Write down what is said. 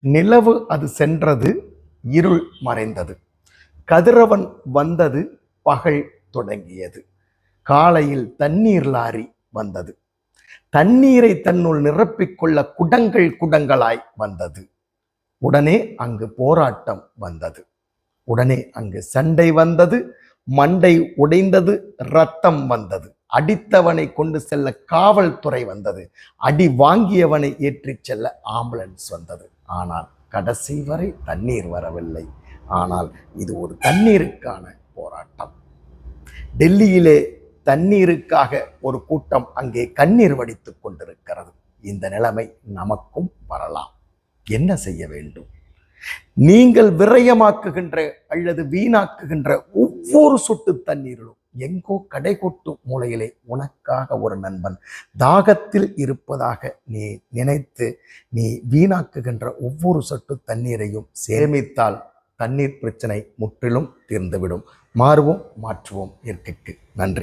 நிலவு அது சென்றது இருள் மறைந்தது. கதிரவன் வந்தது பகல் தொடங்கியது. காலையில் தண்ணீர் லாரி வந்தது. தண்ணீரை தன்னுள் நிரப்பிக்கொள்ள குடங்கள் குடங்களாய் வந்தது. உடனே அங்கு போராட்டம் வந்தது. உடனே அங்கு சண்டை வந்தது. மண்டை உடைந்தது. ரத்தம் வந்தது. அடித்தவனை கொண்டு செல்ல காவல்துறை வந்தது. அடி வாங்கியவனை ஏற்றிச் செல்ல ஆம்புலன்ஸ் வந்தது. ஆனால் கடைசி வரை தண்ணீர் வரவில்லை. ஆனால் இது ஒரு தண்ணீருக்கான போராட்டம். டெல்லியிலே தண்ணீருக்காக ஒரு கூட்டம் அங்கே கண்ணீர் வடித்துக் கொண்டிருக்கிறது. இந்த நிலைமை நமக்கும் வரலாம். என்ன செய்ய வேண்டும்? நீங்கள் விரயமாக்குகின்ற அல்லது வீணாக்குகின்ற ஒவ்வொரு சொட்டு தண்ணீரிலும் எங்கோ கடைகொட்டு மூலையிலே உனக்காக ஒரு நண்பன் தாகத்தில் இருப்பதாக நீ நினைத்து நீ வீணாக்குகின்ற ஒவ்வொரு சொட்டு தண்ணீரையும் சேமித்தால் தண்ணீர் பிரச்சனை முற்றிலும் தீர்ந்துவிடும். மாறுவோம் மாற்றுவோம். இயற்கைக்கு நன்றி.